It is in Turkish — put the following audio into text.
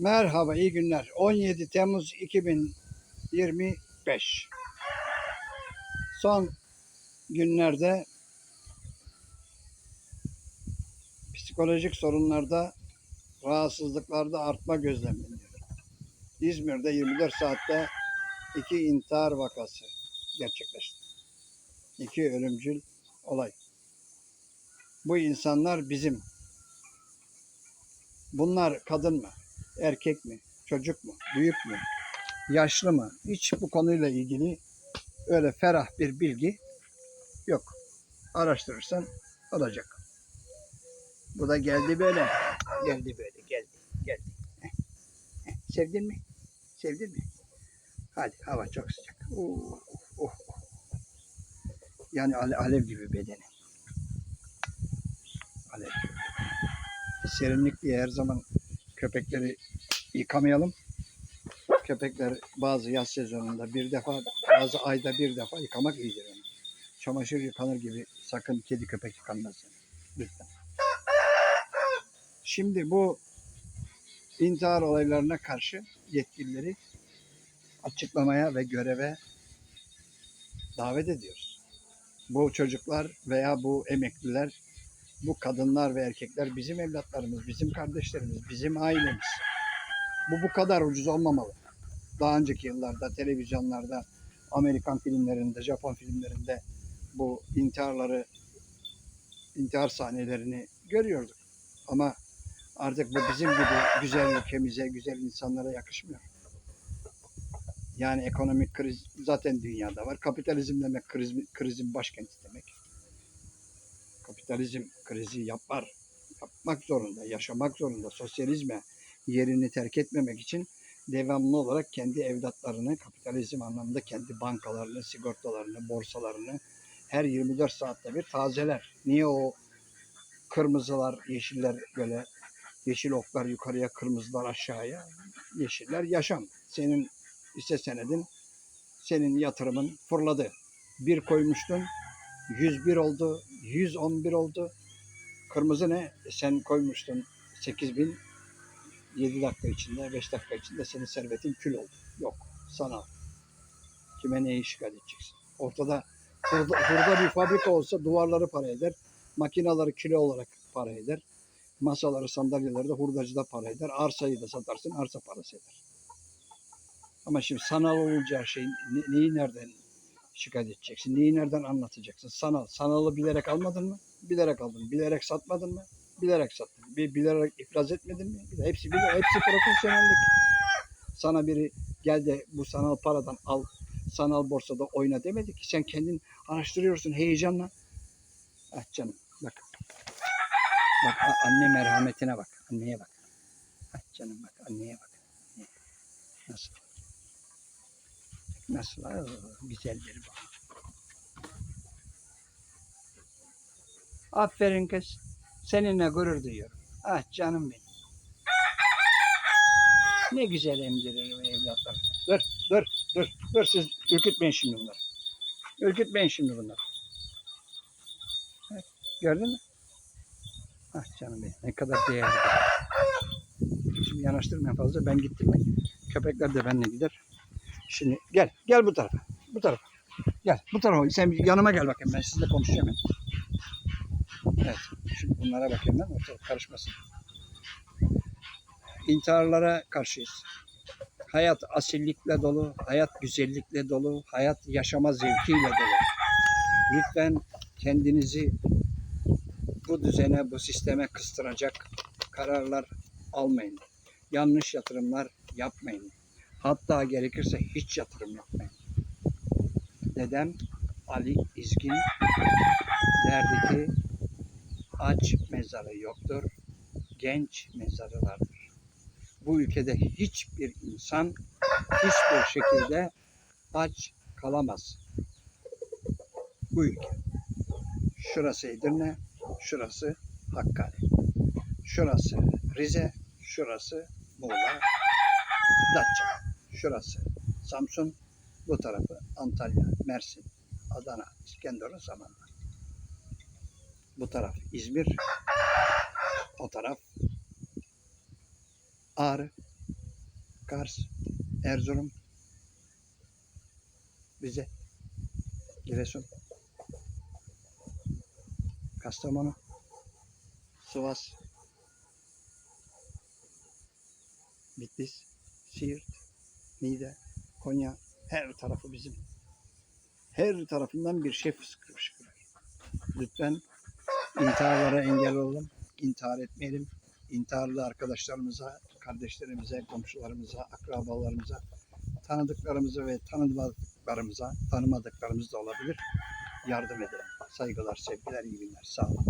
Merhaba, iyi günler. 17 Temmuz 2025. Son günlerde psikolojik sorunlarda, rahatsızlıklarda artma gözlemleniyor. İzmir'de 24 saatte iki intihar vakası gerçekleşti. İki ölümcül olay. Bu insanlar bizim. Bunlar kadın mı? Erkek mi, çocuk mu, büyük mü, yaşlı mı? Hiç bu konuyla ilgili öyle ferah bir bilgi yok. Araştırırsan olacak. Bu da geldi böyle. Geldi böyle, geldi, geldi. Sevdin mi? Sevdin mi? Hadi hava çok sıcak. Oh, oh, oh. Yani ale- alev gibi bedeni. Alev gibi. Serinlik diye her zaman köpekleri yıkamayalım. Köpekler bazı yaz sezonunda bir defa, bazı ayda bir defa yıkamak iyidir. Yani. Çamaşır yıkanır gibi sakın kedi köpek yıkanmasın. Lütfen. Şimdi bu intihar olaylarına karşı yetkilileri açıklamaya ve göreve davet ediyoruz. Bu çocuklar veya bu emekliler bu kadınlar ve erkekler bizim evlatlarımız, bizim kardeşlerimiz, bizim ailemiz. Bu bu kadar ucuz olmamalı. Daha önceki yıllarda televizyonlarda, Amerikan filmlerinde, Japon filmlerinde bu intiharları, intihar sahnelerini görüyorduk. Ama artık bu bizim gibi güzel ülkemize, güzel insanlara yakışmıyor. Yani ekonomik kriz zaten dünyada var. Kapitalizm demek kriz, krizin başkenti demek kapitalizm krizi yapar, yapmak zorunda, yaşamak zorunda. Sosyalizme yerini terk etmemek için devamlı olarak kendi evlatlarını, kapitalizm anlamında kendi bankalarını, sigortalarını, borsalarını her 24 saatte bir tazeler. Niye o kırmızılar, yeşiller böyle yeşil oklar yukarıya, kırmızılar aşağıya? Yeşiller yaşam. Senin hisse senedin, senin yatırımın fırladı. Bir koymuştun, 101 oldu, 111 oldu. Kırmızı ne? E Sen koymuştun 8000 7 dakika içinde, 5 dakika içinde senin servetin kül oldu. Yok, sanal. Kime neyi şikayet edeceksin? Ortada hurda, hurda bir fabrika olsa duvarları para eder, makinaları kilo olarak para eder, masaları, sandalyeleri de hurdacıda para eder, arsayı da satarsın, arsa parası eder. Ama şimdi sanal olacağı şey ne- neyi nereden şikayet edeceksin? Neyi nereden anlatacaksın? Sanal. Sanalı bilerek almadın mı? Bilerek aldın. Bilerek satmadın mı? Bilerek sattın. Bir bilerek iflas etmedin mi? Hepsi bilerek, hepsi profesyonellik. Sana biri gel de bu sanal paradan al, sanal borsada oyna demedi ki. Sen kendin araştırıyorsun heyecanla. Ah canım bak. Bak anne merhametine bak. Anneye bak. Ah canım bak anneye bak. Nasıl? Nasıl? Aa, güzeldir bu. Aferin kız. Seninle gurur duyuyorum. Ah canım benim. Ne güzel emdirir evlatlar. Dur, dur, dur, dur siz ürkütmeyin şimdi bunları. Ürkütmeyin şimdi bunları. Gördün mü? Ah canım benim ne kadar değerli. Şimdi yanaştırmayın fazla ben gittim? Köpekler de benimle gider. Şimdi gel, gel bu tarafa. Bu tarafa. Gel, bu tarafa. Sen yanıma gel bakayım. Ben sizinle konuşacağım. Evet, şimdi bunlara bakayım ben. Ortalık karışmasın. İntiharlara karşıyız. Hayat asillikle dolu, hayat güzellikle dolu, hayat yaşama zevkiyle dolu. Lütfen kendinizi bu düzene, bu sisteme kıstıracak kararlar almayın. Yanlış yatırımlar yapmayın. Hatta gerekirse hiç yatırım yapmayın. Dedem Ali İzgin derdi ki aç mezarı yoktur, genç mezarı vardır. Bu ülkede hiçbir insan hiçbir şekilde aç kalamaz. Bu ülke. Şurası Edirne, şurası Hakkari. Şurası Rize, şurası Muğla, Datça. Şurası Samsun, bu tarafı Antalya, Mersin, Adana, İskenderun zamanla. Bu taraf İzmir, o taraf Ağrı, Kars, Erzurum, Rize, Giresun, Kastamonu, Sivas, Bitlis, Siirt, Niğde, Konya her tarafı bizim. Her tarafından bir şey fışkırır. Lütfen intiharlara engel olalım. intihar etmeyelim. İntiharlı arkadaşlarımıza, kardeşlerimize, komşularımıza, akrabalarımıza, tanıdıklarımıza ve tanımadıklarımıza, tanımadıklarımız da olabilir. Yardım edelim. Saygılar, sevgiler, iyi günler. Sağ olun.